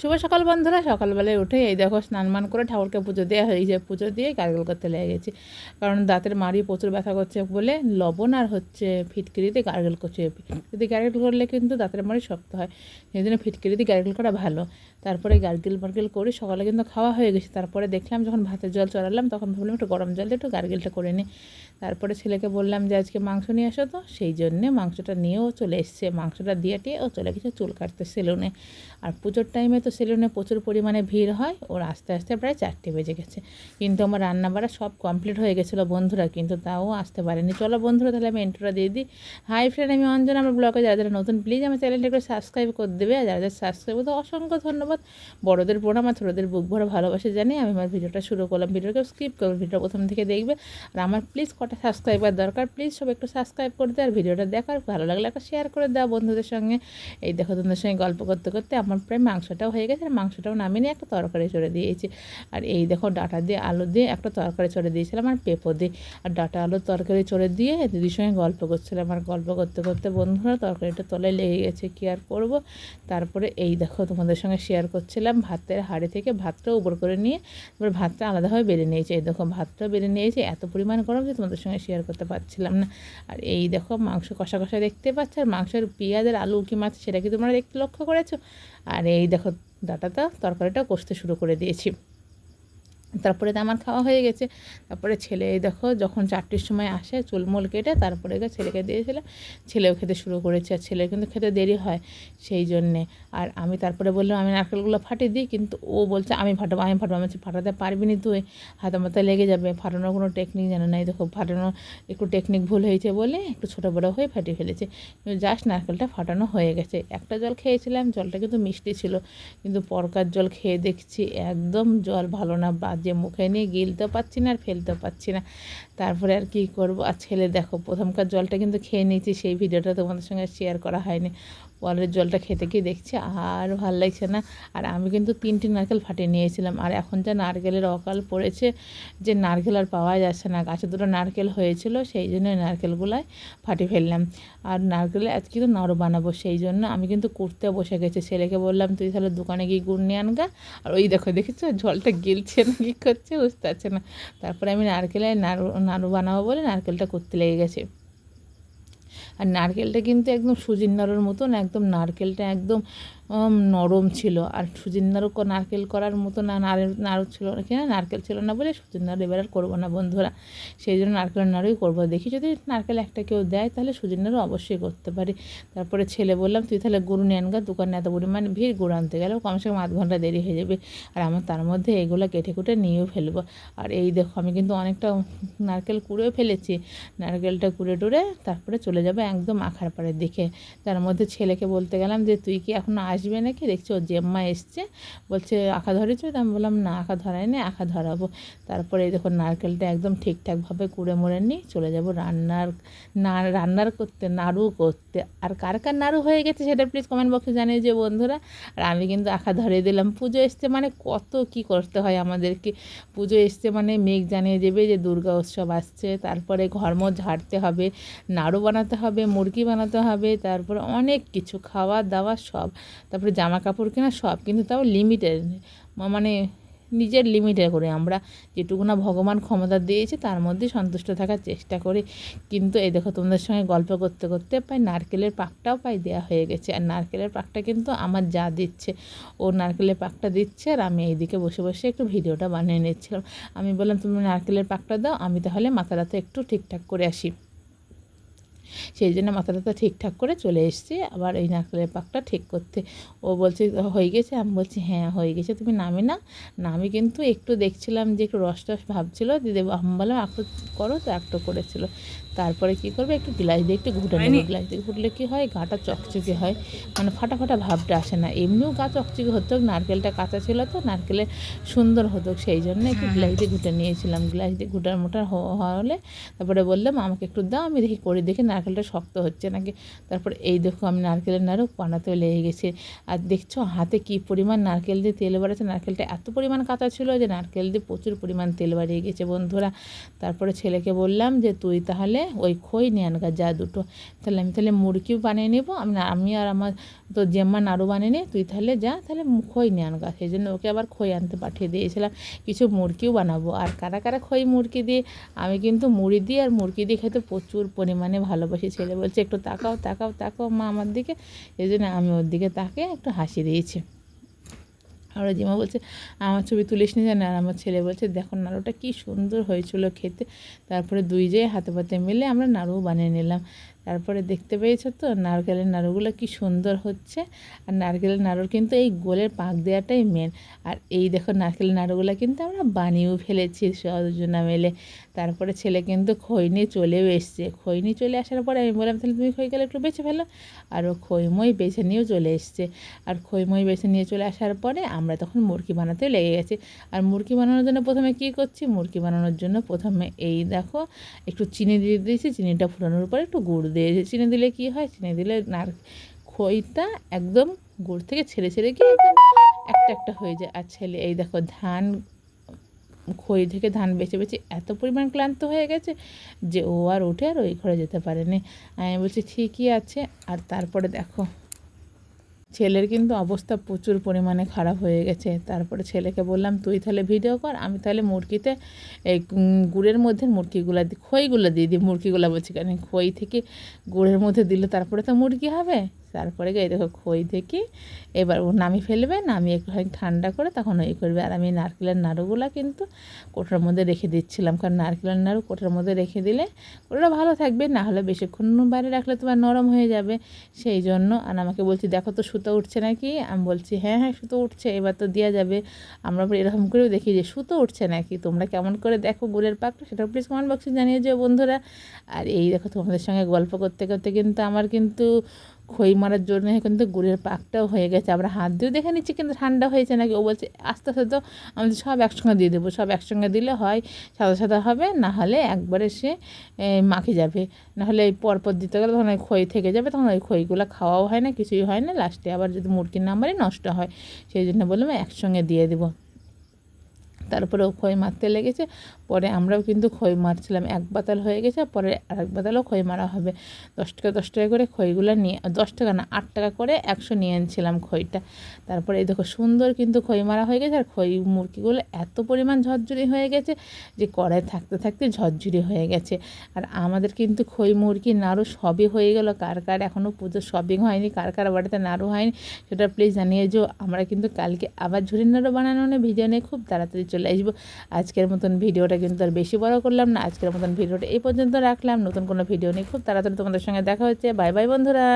শুভ সকাল বন্ধুরা, সকালবেলায় উঠে এই দেখো স্নান মান করে ঠাকুরকে পুজো দেওয়া হয়ে যায় পুজো দিয়ে গার্গেল করতে লেগে গেছি। কারণ দাঁতের মাড়ি প্রচুর ব্যথা করছে বলে লবণ আর হচ্ছে ফিটকিরিতে গার্গেল করছে। যদি গার্গেল করলে কিন্তু দাঁতের মাড়ি শক্ত হয়। সেই জন্য ফিটকিরিতে গার্গেল করা ভালো। তারপরে গার্গেল মার্গেল করে সকালে কিন্তু খাওয়া হয়ে গেছে। তারপরে দেখলাম যখন ভাতের জল চড়ালাম তখন ভাবলাম একটু গরম জল দিয়ে একটু গার্গেলটা করে নিই। তারপরে ছেলেকে বললাম যে, আজকে মাংস নিয়ে আসো তো। সেই জন্যে মাংসটা নিয়েও চলে এসছে। মাংসটা দিয়ে টিয়ে ও চলে গেছে চুল কাটতে সেলুনে। আর পুজোর টাইমে তো সেলুনে প্রচুর পরিমাণে ভিড় হয়। ওর আস্তে আস্তে প্রায় চারটে বেজে গেছে। কিন্তু আমার রান্না বাড়া সব কমপ্লিট হয়ে গেছিল বন্ধুরা, কিন্তু তাও আসতে পারেনি। চলো বন্ধুরা, তাহলে আমি এন্ট্রোটা দিয়ে দিই। হাই ফ্রেন্ড আমি অঞ্জন। আমার ব্লগে যারা যারা নতুন প্লিজ আমার চ্যানেলটা একটু সাবস্ক্রাইব করে দেবে। আর যারা যারা সাবস্ক্রাইব করতে অসংখ্য ধন্যবাদ। বড়দের প্রণাম আর ছোটোদের বুক ভরা ভালোবাসে জানি আমি আমার ভিডিওটা শুরু করলাম। ভিডিওকে স্কিপ করব ভিডিও প্রথম থেকে দেখবে। আর আমার প্লিজ কটা সাবস্ক্রাইবার দরকার প্লিজ সব একটু সাবস্ক্রাইব করে দেয় আর ভিডিওটা দেখার, ভালো লাগলে একটা শেয়ার করে দেওয়া বন্ধুদের সঙ্গে। এই দেখো, তোমাদের সঙ্গে গল্প করতে করতে আমার প্রায় মাংসটাও হয়ে গেছে আর মাংসটাও নামিয়ে নিয়ে একটা তরকারি চড়ে দিয়েছি। আর এই দেখো ডাটা দিয়ে, আলু দিয়ে একটা তরকারি চড়ে দিয়েছিলাম আর পেঁপো দিয়ে। আর ডাটা, আলুর তরকারি চড়ে দিয়ে দিদির সঙ্গে গল্প করছিলাম। আর গল্প করতে করতে বন্ধুরা তরকারিটা তলায় লেগে গেছে, কী আর করব? তারপরে এই দেখো তোমাদের সঙ্গে শেয়ার করছিলাম ভাতের হাঁড়ি থেকে ভাতটা উপর করে নিয়ে, তারপরে ভাতটা আলাদাভাবে বেড়ে নিয়েছে। এই দেখো ভাতটা বেড়ে নিয়েছে, এত পরিমাণ গরম যে তোমাদের সঙ্গে শেয়ার করতে পারছিলাম না। আর এই দেখো মাংস কষা কষা দেখতে পাচ্ছ, আর মাংসের পেঁয়াজের আলু কি মাছ সেটা কি তোমরা দেখতে লক্ষ্য করেছ? আর এই দেখো ডাটাটা তরকারিটা কষতে শুরু করে দিয়েছি। তারপরে তো আমার খাওয়া হয়ে গেছে। তারপরে ছেলে দেখো, যখন চারটির সময় আসে, চুলমুল কেটে তারপরে গিয়ে ছেলেকে দিয়েছিলাম। ছেলেও খেতে শুরু করেছে, আর ছেলের কিন্তু খেতে দেরি হয় সেই জন্যে। আর আমি তারপরে বললাম, আমি নারকেলগুলো ফাটিয়ে দিই, কিন্তু ও বলছে, আমি ফাটাবো আমি ফাটাবো। আমি ফাটাতে পারবি না তুই? হাতে মাথায় লেগে যাবে, ফাটানোর কোনো টেকনিক জানে না এই দেখো ফাটানোর একটু টেকনিক ভুল হয়েছে বলে একটু ছোটো বড়ো হয়ে ফাটিয়ে ফেলেছে। কিন্তু জাস্ট নারকেলটা ফাটানো হয়ে গেছে। একটা জল খেয়েছিলাম, জলটা কিন্তু মিষ্টি ছিল। কিন্তু পরকার জল খেয়ে দেখছি একদম জল ভালো না, বাজে মুখে নিয়ে গিলতেও পারছি না আর ফেলতে পারছি না। তারপরে আর কি করব? আর ছেলে দেখো, প্রথমকার জলটা কিন্তু খেয়ে নিয়েছি, সেই ভিডিওটা তোমাদের সঙ্গে শেয়ার করা হয়নি। পরের জলটা খেতে গিয়ে দেখছি আর ভালো লাগছে না। আর আমি কিন্তু তিনটি নারকেল ফাটিয়ে নিয়েছিলাম। আর এখন যা নারকেলের অকাল পড়েছে, যে নারকেল আর পাওয়া যাচ্ছে না। গাছে দুটো নারকেল হয়েছিল, সেই জন্য নারকেলগুলাই ফাটিয়ে ফেললাম। আর নারকেলে আজ কিন্তু নাড়ু বানাবো, সেই জন্য আমি কিন্তু কুড়তে বসে গেছি। ছেলেকে বললাম, তুই তাহলে দোকানে গিয়ে গুড় নিয়ে আনগা। আর ওই দেখো, দেখেছ? জলটা গিলছে না, কী করছে? বুঝতে পারছে না। তারপরে আমি নারকেলে নাড়ু নাড়ু বানাবো বলে নারকেলটা করতে লেগে গেছে। আর নারকেলটা কিন্তু একদম সুজির মতন একদম নারকেলটা একদম নরম ছিল। আর নাড়ু নারকেল করার মতো না নাড়ু ছিল না। কিনা? নারকেল ছিল না বলে নাড়ু এবার আর করব না বন্ধুরা। সেই জন্য নারকেলের নাড়ুই করব। দেখি যদি নারকেল একটা কেউ দেয়, তাহলে নাড়ু অবশ্যই করতে পারি। তারপরে ছেলে বললাম, তুই তাহলে গরু নিয়ে আনগা, দোকানে এত পরিমাণ ভিড় গরু আনতে গেলেও কমসে কম আধ ঘণ্টা দেরি হয়ে যাবে। আর আমার তার মধ্যে এগুলো কেটে কুটে নিয়েও ফেলব। আর এই দেখো, আমি কিন্তু অনেকটা নারকেল কুড়েও ফেলেছি। নারকেলটা কুড়ে টুড়ে তারপরে চলে যাবে একদম আখার পাড়ের দিকে। তার মধ্যে ছেলেকে বলতে গেলাম যে, তুই কি এখন আসবে নাকি? দেখছি ওর জেম্মা এসছে। বলছে, আঁকা ধরেছো? তো আমি বললাম, না, আঁকা ধরাই না, আঁকা ধরাবো। তারপরে দেখো নারকেলটা একদম ঠিকঠাকভাবে কুড়ে মুড়ে নিই চলে যাব রান্নার, না, রান্নার করতে, নাড়ু করতে। আর কার কার নাড়ু হয়ে গেছে সেটা প্লিজ কমেন্ট বক্সে জানিয়ে যে বন্ধুরা। আর আমি কিন্তু আঁকা ধরিয়ে দিলাম। পুজো এসছে মানে কত কি করতে হয় আমাদেরকে। পুজো এসছে মানে মেঘ জানিয়ে দেবে যে দুর্গা উৎসব আসছে। তারপরে ঘরমো ঝাড়তে হবে, নাড়ু বানাতে হবে, মুরগি বানাতে হবে, তারপরে অনেক কিছু, খাওয়া দাওয়া সব। তারপরে জামা কাপড় কেনা সব, কিন্তু তাও লিমিটেড মানে নিজের লিমিটে করে। আমরা যেটুকু না ভগবান ক্ষমতা দিয়েছে, তার মধ্যে সন্তুষ্ট থাকার চেষ্টা করি। কিন্তু এই দেখো, তোমাদের সঙ্গে গল্প করতে করতে প্রায় নারকেলের পাকটাও প্রায় দেওয়া হয়ে গেছে। আর নারকেলের পাকটা কিন্তু আমার যা দিচ্ছে, ও নারকেলের পাকটা দিচ্ছে আর আমি এইদিকে বসে বসে একটু ভিডিওটা বানিয়ে নিচ্ছিলাম। আমি বললাম তুমি নারকেলের পাকটা দাও, আমি তাহলে মাথাটাতে একটু ঠিকঠাক করে আসি। সেই জন্য মাথাটা ঠিকঠাক করে চলে এসেছি। আবার এই নারকেলের পাকটা ঠিক করতে। ও বলছে হয়ে গেছে? আমি বলছি হ্যাঁ হয়ে গেছে। তুমি নামি না না আমি কিন্তু একটু দেখছিলাম যে একটু রস টস ভাবছিল। দিদি আমি বললাম একটু করো তো একটু করেছিল। তারপরে কী করবে? একটু গ্লাস দিয়ে একটু ঘুটে নেবে। গ্লাস দিয়ে ঘুটলে কী হয়? গাটা চকচকে হয়। মানে ফাটা ফাটা ভাবটা আসে না। এমনিও গা চকচকে হতো নারকেলটা কাঁচা ছিল তো নারকেলে সুন্দর হতো সেই জন্য একটু গ্লাস দিয়ে ঘুটে নিয়েছিলাম। গ্লাস দিয়ে ঘুটার মোটার হওয়া হলে তারপরে বললাম আমাকে একটু দাও আমি দেখি করে দেখি নারকেলটা শক্ত হচ্ছে নাকি? তারপর এই দেখো আমি নারকেলের নাড়ু বানাতেও লেগে গেছে। আর দেখছ হাতে কি পরিমাণ নারকেল দিয়ে তেল বাড়াচ্ছে? নারকেলটা এত পরিমাণ কাঁচা ছিল যে নারকেল দিয়ে প্রচুর পরিমাণ তেল বাড়িয়ে গেছে বন্ধুরা। তারপরে ছেলেকে বললাম যে, তুই তাহলে ওই খই নিয়ে আনগা, যা দুটো। তাহলে আমি তাহলে মুরগিও বানিয়ে নেব, আমি আমি আর আমার তো জেম্মা নাড়ু বানিয়ে নিই তুই তাহলে যা, তাহলে খই নিয়ে আনগা। সেই জন্য ওকে আবার খই আনতে পাঠিয়ে দিয়েছিলাম। কিছু মুরগিও বানাবো। আর কারা কারা খই মুরগি দিয়ে, আমি কিন্তু মুড়ি দিয়ে আর মুরগি দিয়ে খেতে প্রচুর পরিমাণে ভালোবাসি ছেলে বলছে, একটু তাকাও তাকাও তাকাও মা আমার দিকে। এই জন্য আমি ওর দিকে তাকে একটু হাসি দিয়েছি। আর জিমা বলছে, আমার ছবি তুলিস নি জানে? আর আমার ছেলে বলছে, দেখো নাড়ুটা কী সুন্দর হয়েছিল খেতে। তারপরে দুই যে হাতে পাতে মিলে আমরা নাড়ু বানিয়ে নিলাম। তারপরে দেখতে পেয়েছ তো? নারকেলের নাড়ুগুলো কি সুন্দর হচ্ছে। আর নারকেলের নাড়ুর কিন্তু এই গোলের পাক দেওয়াটাই মেন আর এই দেখো নারকেলের নাড়ুগুলো কিন্তু আমরা বানিয়েও ফেলেছি সজনা মেলে। তারপরে ছেলে কিন্তু খই নিয়ে চলেও এসছে। খই নিয়ে চলে আসার পরে আমি বললাম, তাহলে তুমি খই গেলে একটু বেছে ফেলো। আর ও খইমই বেছে নিয়েও চলে এসছে। আর খইমই বেছে নিয়ে চলে আসার পরে আমরা তখন মুরগি বানাতে লেগে গেছি। আর মুরগি বানানোর জন্য প্রথমে কী করছি? মুরগি বানানোর জন্য প্রথমে এই দেখো, একটু চিনি দিয়ে দিয়েছি। চিনিটা ফুটানোর পরে একটু গুড় দিয়েছি চিনি দিলে কি হয়? চিনি দিলে নার, খইটা একদম গুড় থেকে ছেড়ে ছেড়ে গিয়ে একদম একটা একটা হয়ে যায়। আর ছেলে, এই দেখো ধান, খই থেকে ধান বেছে বেছে এত পরিমাণ ক্লান্ত হয়ে গেছে যে ও আর উঠে আর ওই ঘরে যেতে পারেনি। আমি বলছি ঠিকই আছে। আর তারপরে দেখো ছেলের কিন্তু অবস্থা প্রচুর পরিমাণে খারাপ হয়ে গেছে। তারপরে ছেলেকে বললাম, তুই তাহলে ভিডিও কর, আমি তাহলে মুরগিতে এই গুড়ের মধ্যে মুরগিগুলো খইগুলো দিয়ে দিই। মুরগিগুলো বলছি, কেন? খই থেকে গুড়ের মধ্যে দিলে তারপরে তো মুরগি হবে? তারপরে এই দেখো খই থেকে এবার ও নামিয়ে ফেলবে, নামিয়ে একটু ঠান্ডা করে তখন ওই করবে। আর আমি নারকেলের নাড়ুগুলো কিন্তু কোটার মধ্যে রেখে দিচ্ছিলাম। কারণ নারকেলের নাড়ু কোটার মধ্যে রেখে দিলে ওটা ভালো থাকবে, না হলে বেশিক্ষণ বাইরে রাখলে তোমার নরম হয়ে যাবে। সেই জন্য আর আমাকে বলছি, দেখো তো সুতো উঠছে নাকি? আমি বলছি হ্যাঁ হ্যাঁ সুতো উঠছে, এবার তো দেওয়া যাবে। আমরা এরকম করেও দেখি যে সুতো উঠছে নাকি? তোমরা কেমন করে দেখো গুড়ের পাকটা, সেটা প্লিজ কমেন্ট বক্সে জানিয়ে যেও বন্ধুরা। আর এই দেখো তোমাদের সঙ্গে গল্প করতে করতে কিন্তু আমার কিন্তু খই মারার জন্য কিন্তু গুড়ের পাকটাও হয়ে গেছে। আমরা হাত দিয়েও দেখে নিচ্ছি কিন্তু ঠান্ডা হয়েছে নাকি? ও বলছে আস্তে আস্তে তো আমি বলছি, সব একসঙ্গে দিয়ে দেবো সব একসঙ্গে দিলে হয় সাদা সাদা হবে না হলে একবারে সে মাখে যাবে। না হলে এই পরপর দিতে গেলে তখন ওই খই থেকে যাবে তখন ওই খইগুলো খাওয়াও হয় না কিছুই হয় না। লাস্টে আবার যদি মুরগির নাম্বারে নষ্ট হয়। সেই জন্য বললাম একসঙ্গে দিয়ে দেবো। তারপরে ও খই মারতে লেগেছে। পরে আমরাও কিন্তু খই মারছিলাম। এক বাতাল হয়ে গেছে, পরে আর এক বাতালও খই মারা হবে। দশ টাকা দশ টাকা করে খইগুলো নিয়ে, দশ টাকা না, আট টাকা করে একশো নিয়ে এনেছিলাম খইটা তারপরে এই দেখো সুন্দর কিন্তু খই মারা হয়ে গেছে, আর খই মুরগিগুলো এত পরিমাণ ঝরঝরি হয়ে গেছে যে কড়াই থাকতে থাকতে ঝরঝরি হয়ে গেছে। আর আমাদের কিন্তু খই মুরগি নাড়ু সবই হয়ে গেল। কার কার এখনও পুজো শপিং হয়নি, কার কার বাড়িতে নাড়ু হয়নি, সেটা প্লিজ জানিয়ে যে আমরা কিন্তু কালকে আবার ঝুড়ি নাড়ু বানানো ভিডিও নিয়ে খুব তাড়াতাড়ি চলে আসব। আজকের মতন ভিডিওটা কিন্তু আর বেশি বড় করলাম না। আজকের মতন ভিডিওটা এই পর্যন্ত রাখলাম। নতুন কোনো ভিডিও নিয়ে খুব তাড়াতাড়ি তোমাদের সঙ্গে দেখা হচ্ছে। বাই বাই বন্ধুরা।